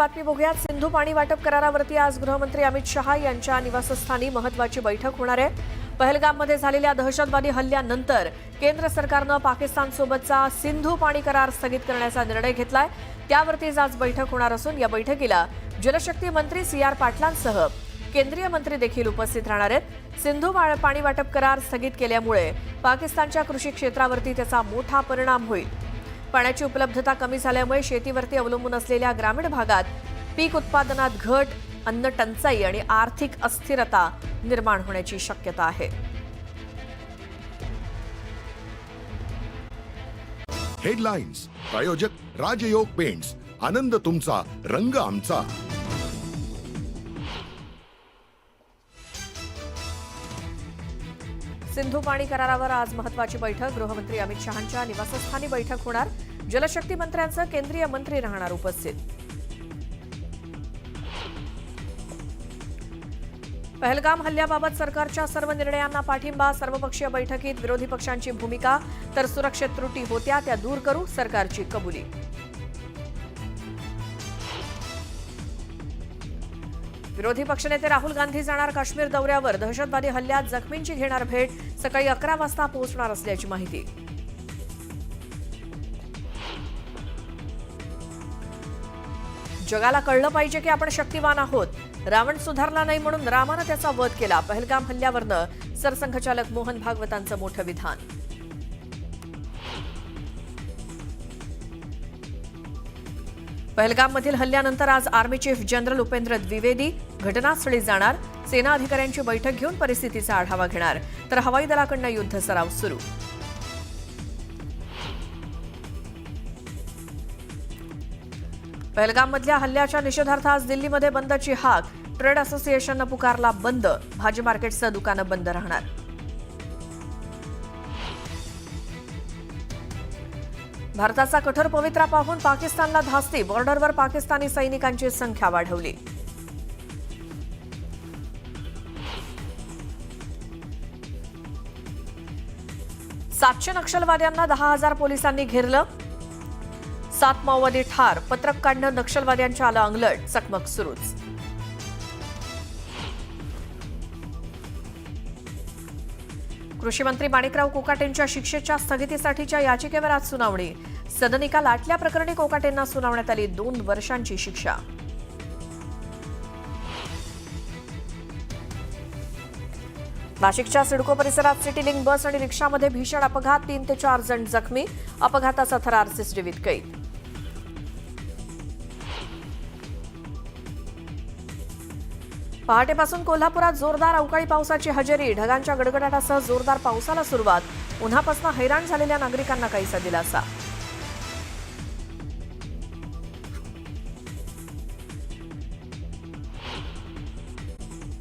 बातमी बघूयात. सिंधू पाणी वाटप करारावरती आज गृहमंत्री अमित शहा यांच्या निवासस्थानी महत्वाची बैठक होणार आहे. पहलगाममध्ये झालेल्या दहशतवादी हल्ल्यानंतर केंद्र सरकारनं पाकिस्तानसोबतचा सिंधू पाणी करार स्थगित करण्याचा निर्णय घेतलाय. त्यावरतीच आज बैठक होणार असून या बैठकीला जलशक्ती मंत्री सी आर पाटलांसह केंद्रीय मंत्री देखील उपस्थित राहणार आहेत. सिंधू वा- पाणी वाटप करार स्थगित केल्यामुळे पाकिस्तानच्या कृषी क्षेत्रावरती त्याचा मोठा परिणाम होईल. पाण्याची उपलब्धता कमी झाल्यामुळे शेतीवरती अवलंबून असलेल्या ग्रामीण भागात पीक उत्पादनात घट अन्न टंचाई आणि आर्थिक अस्थिरता निर्माण होण्याची शक्यता आहे. हेडलाईन्स प्रायोजक राजयोग पेंट्स आनंद तुमचा रंग आमचा. सिंधू पाणी करारावर आज महत्वाची बैठक. गृहमंत्री अमित शहांच्या निवासस्थानी बैठक होणार. जलशक्ती मंत्र्यांचं केंद्रीय मंत्री राहणार उपस्थित. पहलगाम हल्ल्याबाबत सरकारच्या सर्व निर्णयांना पाठिंबा सर्वपक्षीय बैठकीत विरोधी पक्षांची भूमिका तर सुरक्षेत त्रुटी होत्या त्या दूर करू सरकारची कबुली. विरोधी पक्षनेते राहुल गांधी जाणार काश्मीर दौऱ्यावर. दहशतवादी हल्ल्यात जखमींची घेणार भेट सकाळी अकरा वाजता पोहोचणार असल्याची माहिती. जगाला कळलं पाहिजे की आपण शक्तिवान आहोत. रावण सुधारला नाही म्हणून रामानं त्याचा वध केला. पहलगाम हल्ल्यावरनं सरसंघचालक मोहन भागवतांचं मोठं विधान. पहलगाममधील हल्ल्यानंतर आज army chief general Upendra Dwivedi घटनास्थळी जाणार. सेना अधिकाऱ्यांची बैठक घेऊन परिस्थितीचा आढावा घेणार. तर हवाई दलाकडनं युद्ध सराव सुरू. पहलगाममधल्या हल्ल्याच्या निषेधार्थ आज दिल्लीमध्ये बंदची हाक. ट्रेड असोसिएशननं पुकारला बंद. भाजी मार्केटचं दुकानं बंद राहणार. भारताचा कठोर पवित्रा पाहून पाकिस्तानला धास्ती. बॉर्डरवर पाकिस्तानी सैनिकांची संख्या वाढवली. सातशे नक्षलवाद्यांना दहा हजार पोलिसांनी घेरलं. सात माओवादी ठार. पत्रक काढणं नक्षलवाद्यांच्या आलं अंगलट. चकमक सुरूच. कृषी मंत्री माणिकराव कोकाटेंच्या शिक्षेच्या स्थगितीसाठीच्या याचिकेवर आज सुनावणी. सदनिका लाटल्या प्रकरणी कोकाटेंना सुनावण्यात आली दोन वर्षांची शिक्षा. नाशिकच्या सिडको परिसरात सिटी लिंक बस आणि रिक्षामध्ये भीषण अपघात तीन ते चार जण जखमी. अपघाताचा थरार सीसीटीव्हीत कैद. पहाटेपासून कोल्हापुरात जोरदार अवकाळी पावसाची हजेरी. ढगांच्या गडगडाटासह जोरदार पावसाला सुरुवात. उन्हापासून हैराण झालेल्या नागरिकांना काहीसा दिलासा.